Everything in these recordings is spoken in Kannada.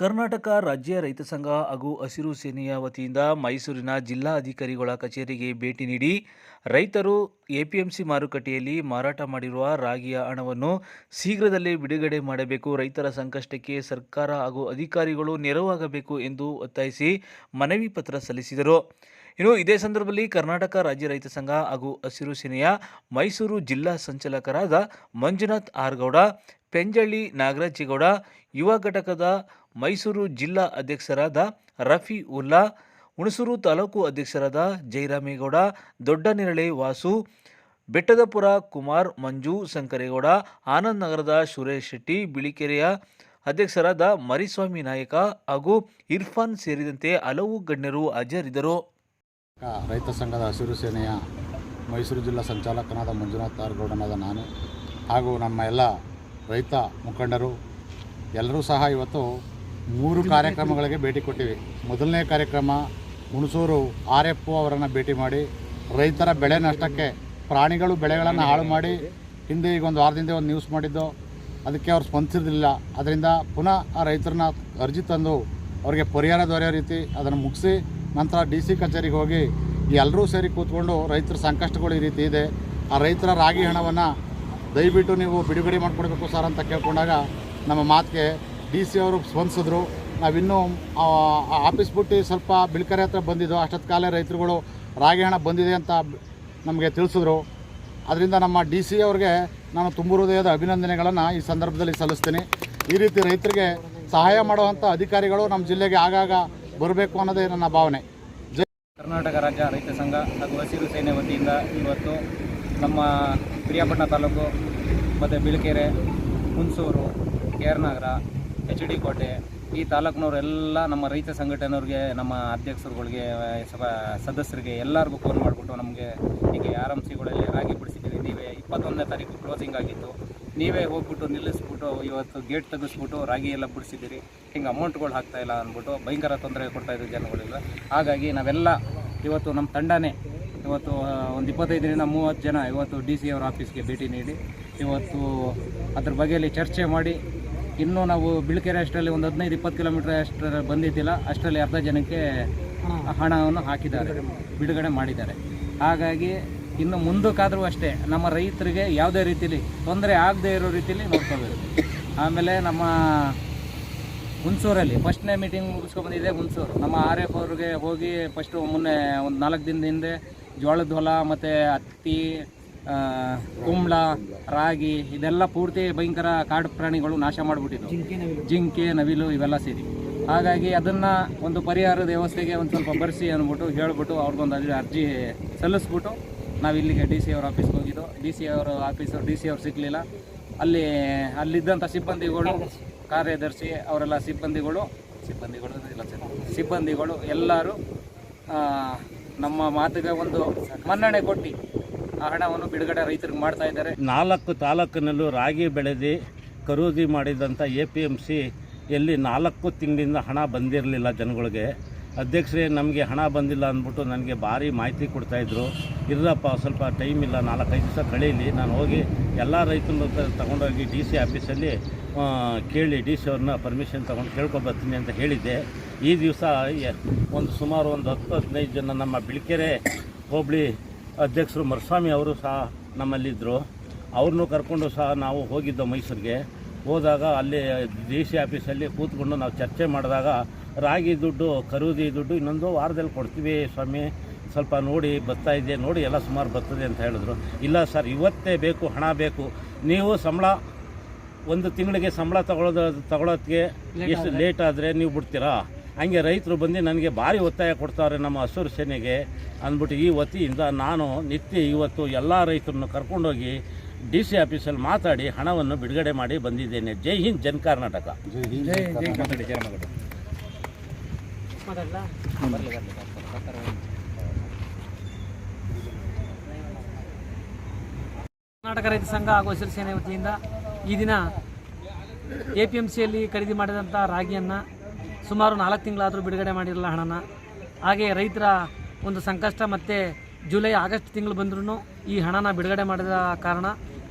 ಕರ್ನಾಟಕ ರಾಜ್ಯ ರೈತ ಸಂಘ ಹಾಗೂ ಹಸಿರು ಸೇನೆಯ ವತಿಯಿಂದ ಮೈಸೂರಿನ ಜಿಲ್ಲಾಧಿಕಾರಿಗಳ ಕಚೇರಿಗೆ ಭೇಟಿ ನೀಡಿ ರೈತರು ಎಪಿಎಂಸಿ ಮಾರುಕಟ್ಟೆಯಲ್ಲಿ ಮಾರಾಟ ಮಾಡಿರುವ ರಾಗಿಯ ಹಣವನ್ನು ಶೀಘ್ರದಲ್ಲೇ ಬಿಡುಗಡೆ ಮಾಡಬೇಕು. ರೈತರ ಸಂಕಷ್ಟಕ್ಕೆ ಸರ್ಕಾರ ಹಾಗೂ ಅಧಿಕಾರಿಗಳು ನೆರವಾಗಬೇಕು ಎಂದು ಒತ್ತಾಯಿಸಿ ಮನವಿ ಪತ್ರ ಸಲ್ಲಿಸಿದರು. ಇನ್ನು ಇದೇ ಸಂದರ್ಭದಲ್ಲಿ ಕರ್ನಾಟಕ ರಾಜ್ಯ ರೈತ ಸಂಘ ಹಾಗೂ ಹಸಿರು ಸೇನೆಯ ಮೈಸೂರು ಜಿಲ್ಲಾ ಸಂಚಾಲಕರಾದ ಮಂಜುನಾಥ್ ಆರ್ಗೌಡ, ಪೆಂಜಳ್ಳಿ ನಾಗರಾಜೇಗೌಡ ಯುವ ಘಟಕದ ಮೈಸೂರು ಜಿಲ್ಲಾ ಅಧ್ಯಕ್ಷರಾದ ರಫಿ ಉಲ್ಲಾ, ಹುಣಸೂರು ತಾಲೂಕು ಅಧ್ಯಕ್ಷರಾದ ಜಯರಾಮೇಗೌಡ ದೊಡ್ಡನೆರಳೆ ವಾಸು, ಬೆಟ್ಟದಪುರ ಕುಮಾರ್ ಮಂಜು ಶಂಕರೇಗೌಡ ಆನಂದ್ ನಗರದ ಸುರೇಶ್ ಶೆಟ್ಟಿ, ಬಿಳಿಕೆರೆಯ ಅಧ್ಯಕ್ಷರಾದ ಮರಿಸ್ವಾಮಿ ನಾಯಕ ಹಾಗೂ ಇರ್ಫಾನ್ ಸೇರಿದಂತೆ ಹಲವು ಗಣ್ಯರು ಹಾಜರಿದ್ದರು. ರೈತ ಸಂಘದ ಹಸಿರು ಸೇನೆಯ ಮೈಸೂರು ಜಿಲ್ಲಾ ಸಂಚಾಲಕನಾದ ಮಂಜುನಾಥ್ ಆರ್ಗೌಡನಾದ ನಾನು ಹಾಗೂ ನಮ್ಮ ಎಲ್ಲ ರೈತ ಮುಖಂಡರು ಎಲ್ಲರೂ ಸಹ ಇವತ್ತು ಮೂರು ಕಾರ್ಯಕ್ರಮಗಳಿಗೆ ಭೇಟಿ ಕೊಟ್ಟಿವಿ. ಮೊದಲನೇ ಕಾರ್ಯಕ್ರಮ ಹುಣಸೂರು ಆರ್ ಎಫ್ ಅವರನ್ನು ಭೇಟಿ ಮಾಡಿ ರೈತರ ಬೆಳೆ ನಷ್ಟಕ್ಕೆ ಪ್ರಾಣಿಗಳು ಬೆಳೆಗಳನ್ನು ಹಾಳು ಮಾಡಿ ಹಿಂದೆ ಈಗ ಒಂದು ವಾರದಿಂದ ಒಂದು ನ್ಯೂಸ್ ಮಾಡಿದ್ದು ಅದಕ್ಕೆ ಅವ್ರು ಸ್ಪಂದಿಸಿರಲಿಲ್ಲ. ಅದರಿಂದ ಪುನಃ ಆ ರೈತರನ್ನ ಅರ್ಜಿ ತಂದು ಅವರಿಗೆ ಪರಿಹಾರ ದೊರೆಯೋ ರೀತಿ ಅದನ್ನು ಮುಗಿಸಿ ನಂತರ ಡಿ ಸಿ ಕಚೇರಿಗೆ ಹೋಗಿ ಎಲ್ಲರೂ ಸೇರಿ ಕೂತ್ಕೊಂಡು ರೈತರ ಸಂಕಷ್ಟಗಳು ಈ ರೀತಿ ಇದೆ. ಆ ರೈತರ ರಾಗಿ ಹಣವನ್ನು ದಯವಿಟ್ಟು ನೀವು ಬಿಡುಗಡೆ ಮಾಡಿಕೊಡ್ಬೇಕು ಸರ್ ಅಂತ ಕೇಳ್ಕೊಂಡಾಗ ನಮ್ಮ ಮಾತಿಗೆ ಡಿ ಸಿ ಅವರು ಸ್ಪಂದಿಸಿದ್ರು. ನಾವಿನ್ನೂ ಆಫೀಸ್ ಬಿಟ್ಟು ಸ್ವಲ್ಪ ಬಿಳ್ಕರೆ ಹತ್ರ ಬಂದಿದ್ದು ಅಷ್ಟೊತ್ತು ಕಾಲೇ ರೈತರುಗಳು ರಾಗಿ ಹಣ ಬಂದಿದೆ ಅಂತ ನಮಗೆ ತಿಳಿಸಿದ್ರು. ಅದರಿಂದ ನಮ್ಮ ಡಿ ಸಿ ಅವ್ರಿಗೆ ನಾನು ತುಂಬ ಹೃದಯದ ಅಭಿನಂದನೆಗಳನ್ನು ಈ ಸಂದರ್ಭದಲ್ಲಿ ಸಲ್ಲಿಸ್ತೀನಿ. ಈ ರೀತಿ ರೈತರಿಗೆ ಸಹಾಯ ಮಾಡುವಂಥ ಅಧಿಕಾರಿಗಳು ನಮ್ಮ ಜಿಲ್ಲೆಗೆ ಆಗಾಗ ಬರಬೇಕು ಅನ್ನೋದೇ ನನ್ನ ಭಾವನೆ. ಜೈ ಕರ್ನಾಟಕ ರಾಜ್ಯ ರೈತ ಸಂಘ ಹಾಗೂ ಹಸಿರು ಸೇನೆ ವತಿಯಿಂದ ಇವತ್ತು ನಮ್ಮ ಪಿರಿಯಾಪಟ್ಟಣ ತಾಲೂಕು, ಮತ್ತು ಬಿಳಿಕೆರೆ, ಹುಣಸೂರು, ಕೇರ್ನಗರ ಎಚ್ ಡಿ ಕೋಟೆ, ಈ ತಾಲೂಕಿನವರೆಲ್ಲ ನಮ್ಮ ರೈತ ಸಂಘಟನೆಯವ್ರಿಗೆ, ನಮ್ಮ ಅಧ್ಯಕ್ಷರುಗಳಿಗೆ, ಸಭಾ ಸದಸ್ಯರಿಗೆ ಎಲ್ಲರಿಗೂ ಫೋನ್ ಮಾಡಿಬಿಟ್ಟು ನಮಗೆ ಈಗ ಆರ್ ಎಂ ಸಿಗಳಲ್ಲಿ ರಾಗಿ ಬಿಡಿಸಿದ್ದೀವಿ. ನೀವೇ ಇಪ್ಪತ್ತೊಂದನೇ ತಾರೀಕು ಕ್ಲೋಸಿಂಗ್ ಆಗಿತ್ತು. ನೀವೇ ಹೋಗ್ಬಿಟ್ಟು ನಿಲ್ಲಿಸ್ಬಿಟ್ಟು ಇವತ್ತು ಗೇಟ್ ತೆಗೆಸ್ಬಿಟ್ಟು ರಾಗಿ ಎಲ್ಲ ಬಿಡಿಸಿದ್ದೀರಿ. ಹಿಂಗೆ ಅಮೌಂಟ್ಗಳು ಹಾಕ್ತಾ ಇಲ್ಲ ಅಂದ್ಬಿಟ್ಟು ಭಯಂಕರ ತೊಂದರೆ ಕೊಡ್ತಾ ಜನಗಳೆಲ್ಲ. ಹಾಗಾಗಿ ನಾವೆಲ್ಲ ಇವತ್ತು ನಮ್ಮ ತಂಡನೇ ಇವತ್ತು ಒಂದು ಇಪ್ಪತ್ತೈದರಿಂದ ಮೂವತ್ತು ಜನ ಇವತ್ತು ಡಿ ಸಿ ಅವರ ಆಫೀಸ್ಗೆ ಭೇಟಿ ನೀಡಿ, ಇವತ್ತು ಅದ್ರ ಬಗ್ಗೆಯಲ್ಲಿ ಚರ್ಚೆ ಮಾಡಿ ಇನ್ನೂ ನಾವು ಬಿಳಿಕೆರೆ ಅಷ್ಟರಲ್ಲಿ ಒಂದು ಹದಿನೈದು ಇಪ್ಪತ್ತು ಕಿಲೋಮೀಟರ್ ಅಷ್ಟರ ಬಂದಿದ್ದಿಲ್ಲ. ಅಷ್ಟರಲ್ಲಿ ಅರ್ಧ ಜನಕ್ಕೆ ಹಣವನ್ನು ಹಾಕಿದ್ದಾರೆ ಬಿಡುಗಡೆ ಮಾಡಿದ್ದಾರೆ. ಹಾಗಾಗಿ ಇನ್ನು ಮುಂದಕ್ಕಾದರೂ ಅಷ್ಟೇ ನಮ್ಮ ರೈತರಿಗೆ ಯಾವುದೇ ರೀತಿಲಿ ತೊಂದರೆ ಆಗದೇ ಇರೋ ರೀತಿಲಿ ನೋಡ್ಕೋಬೇಕು. ಆಮೇಲೆ ನಮ್ಮ ಹುಣಸೂರಲ್ಲಿ ಫಸ್ಟ್ನೇ ಮೀಟಿಂಗ್ ಮುಗಿಸ್ಕೊಂಡ್ಬಂದಿದೆ ಹುಣಸೂರು. ನಮ್ಮ ಆರ್ ಎಫ್ ಅವ್ರಿಗೆ ಹೋಗಿ ಫಸ್ಟು ಮೊನ್ನೆ ಒಂದು ನಾಲ್ಕು ದಿನದ ಹಿಂದೆ ಜೋಳದ ಹೊಲ ಮತ್ತು ಹತ್ತಿ ಕುಂಬಳ ರಾಗಿ ಇದೆಲ್ಲ ಪೂರ್ತಿ ಭಯಂಕರ ಕಾಡು ಪ್ರಾಣಿಗಳು ನಾಶ ಮಾಡಿಬಿಟ್ಟಿದ್ವು. ಜಿಂಕೆ ನವಿಲು. ಇವೆಲ್ಲ ಸೇರಿ. ಹಾಗಾಗಿ ಅದನ್ನು ಒಂದು ಪರಿಹಾರದ ವ್ಯವಸ್ಥೆಗೆ ಒಂದು ಸ್ವಲ್ಪ ಬರೆಸಿ ಅಂದ್ಬಿಟ್ಟು ಹೇಳ್ಬಿಟ್ಟು ಅವ್ರಿಗೊಂದು ಅರ್ಜಿ ಅರ್ಜಿ ಸಲ್ಲಿಸ್ಬಿಟ್ಟು ನಾವು ಇಲ್ಲಿಗೆ ಡಿ ಸಿ ಅವ್ರ ಆಫೀಸ್ಗೆ ಹೋಗಿದ್ದು. ಡಿ ಸಿ ಅವರ ಆಫೀಸು ಡಿ ಸಿ ಅವ್ರು ಸಿಗಲಿಲ್ಲ. ಅಲ್ಲಿ ಅಲ್ಲಿದ್ದಂಥ ಸಿಬ್ಬಂದಿಗಳು ಕಾರ್ಯದರ್ಶಿ ಅವರೆಲ್ಲ ಸಿಬ್ಬಂದಿಗಳು ಸಿಬ್ಬಂದಿಗಳು ಇಲ್ಲ ಸಿಬ್ಬಂದಿಗಳು ಎಲ್ಲರೂ ನಮ್ಮ ಮಾತಿಗೆ ಒಂದು ಮನ್ನಣೆ ಕೊಟ್ಟು. ಆ ಹಣವನ್ನು ಬಿಡುಗಡೆ ರೈತರಿಗೆ ಮಾಡ್ತಾ ಇದ್ದಾರೆ. ನಾಲ್ಕು ತಾಲೂಕಿನಲ್ಲೂ ರಾಗಿ ಬೆಳೆದು ಖರೀದಿ ಮಾಡಿದಂಥ ಎ ಪಿ ಎಂ ಸಿ ಎಲ್ಲಿ ನಾಲ್ಕು ತಿಂಗಳಿಂದ ಹಣ ಬಂದಿರಲಿಲ್ಲ ಜನಗಳಿಗೆ. ಅಧ್ಯಕ್ಷರೇ, ನಮಗೆ ಹಣ ಬಂದಿಲ್ಲ ಅಂದ್ಬಿಟ್ಟು ನನಗೆ ಭಾರಿ ಮಾಹಿತಿ ಕೊಡ್ತಾಯಿದ್ರು ಇರಪ್ಪ ಸ್ವಲ್ಪ ಟೈಮ್ ಇಲ್ಲ, ನಾಲ್ಕೈದು ದಿವಸ ಕಳೀಲಿ. ನಾನು ಹೋಗಿ ಎಲ್ಲ ರೈತರು ತಗೊಂಡೋಗಿ ಡಿ ಸಿ ಆಫೀಸಲ್ಲಿ ಕೇಳಿ ಡಿ ಸಿ ಅವ್ರನ್ನ ಪರ್ಮಿಷನ್ ತೊಗೊಂಡು ಕೇಳ್ಕೊಬರ್ತೀನಿ ಅಂತ ಹೇಳಿದ್ದೆ. ಈ ದಿವಸ ಒಂದು ಸುಮಾರು ಒಂದು ಹತ್ತು ಹದಿನೈದು ಜನ ನಮ್ಮ ಬಿಳಿಕೆರೆ ಹೋಬಳಿ ಅಧ್ಯಕ್ಷರು ಮರಸ್ವಾಮಿ ಅವರು ಸಹ ನಮ್ಮಲ್ಲಿದ್ದರು. ಅವ್ರನ್ನೂ ಕರ್ಕೊಂಡು ಸಹ ನಾವು ಹೋಗಿದ್ದೋ ಮೈಸೂರಿಗೆ. ಹೋದಾಗ ಅಲ್ಲಿ ಡಿ ಸಿ ಆಫೀಸಲ್ಲಿ ಕೂತ್ಕೊಂಡು ನಾವು ಚರ್ಚೆ ಮಾಡಿದಾಗ ರಾಗಿ ದುಡ್ಡು ಖರೀದಿ ದುಡ್ಡು ಇನ್ನೊಂದು ವಾರದಲ್ಲಿ ಕೊಡ್ತೀವಿ ಸ್ವಾಮಿ. ಸ್ವಲ್ಪ ನೋಡಿ ಬರ್ತಾ ಇದೆ ನೋಡಿ ಎಲ್ಲ ಸುಮಾರು ಬರ್ತದೆ ಅಂತ ಹೇಳಿದ್ರು. ಇಲ್ಲ ಸರ್ ಇವತ್ತೇ ಬೇಕು ಹಣ ಬೇಕು. ನೀವು ಸಂಬಳ ಒಂದು ತಿಂಗಳಿಗೆ ಸಂಬಳ ತಗೊಳ್ಳೋದು ತಗೊಳ್ಳೋದಕ್ಕೆ ಎಷ್ಟು ಲೇಟ್ ಆದರೆ ನೀವು ಬಿಡ್ತೀರಾ? ಹಂಗೆ ರೈತರು ಬಂದು ನನಗೆ ಭಾರಿ ಒತ್ತಾಯ ಕೊಡ್ತಾರೆ ನಮ್ಮ ಹಸಿರು ಸೇನೆಗೆ ಅಂದ್ಬಿಟ್ಟು ಈ ವತಿಯಿಂದ ನಾನು ನಿತ್ಯ ಇವತ್ತು ಎಲ್ಲ ರೈತರನ್ನು ಕರ್ಕೊಂಡೋಗಿ ಡಿ ಸಿ ಆಫೀಸಲ್ಲಿ ಮಾತಾಡಿ ಹಣವನ್ನು ಬಿಡುಗಡೆ ಮಾಡಿ ಬಂದಿದ್ದೇನೆ. ಜೈ ಹಿಂದ್ ಜನ್ ಕರ್ನಾಟಕ. ಜೈ ಹಿಂದ್ ಜೈ ಕರ್ನಾಟಕ. ಕರ್ನಾಟಕ. ರೈತ ಸಂಘ ಹಾಗೂ ಹಸಿರು ಸೇನೆ ವತಿಯಿಂದ ಈ ದಿನ ಎ ಪಿ ಎಂ ಸಿಯಲ್ಲಿ ಖರೀದಿ ಮಾಡಿದಂಥ ರಾಗಿಯನ್ನು ಸುಮಾರು ನಾಲ್ಕು ತಿಂಗಳಾದರೂ ಬಿಡುಗಡೆ ಮಾಡಿರಲ್ಲ ಹಣನ. ಹಾಗೆ ರೈತರ ಒಂದು ಸಂಕಷ್ಟ ಮತ್ತು ಜುಲೈ, ಆಗಸ್ಟ್ ತಿಂಗಳು ಬಂದರೂ ಈ ಹಣನ ಬಿಡುಗಡೆ ಮಾಡಿದ ಕಾರಣ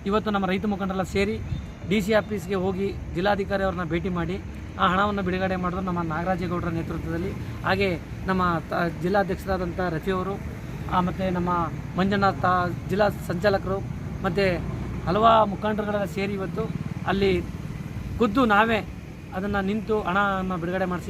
ಇವತ್ತು ನಮ್ಮ ರೈತ ಮುಖಂಡರೆಲ್ಲ ಸೇರಿ ಡಿ ಸಿ ಆಫೀಸ್ಗೆ ಹೋಗಿ ಜಿಲ್ಲಾಧಿಕಾರಿ ಅವ್ರನ್ನ ಭೇಟಿ ಮಾಡಿ ಆ ಹಣವನ್ನು ಬಿಡುಗಡೆ ಮಾಡಿದ್ರು ನಮ್ಮ ನಾಗರಾಜೇಗೌಡರ ನೇತೃತ್ವದಲ್ಲಿ. ಹಾಗೆ ನಮ್ಮ ತ ಜಿಲ್ಲಾಧ್ಯಕ್ಷರಾದಂಥ ರಫಿಯವರು ಮತ್ತು ನಮ್ಮ ಮಂಜುನಾಥ, ಜಿಲ್ಲಾ ಸಂಚಾಲಕರು ಮತ್ತು ಹಲವಾ ಮುಖಂಡರುಗಳೆಲ್ಲ ಸೇರಿ ಇವತ್ತು ಅಲ್ಲಿ ಖುದ್ದು ನಾವೇ ಅದನ್ನು ನಿಂತು ಹಣವನ್ನು ಬಿಡುಗಡೆ ಮಾಡಿಸಿ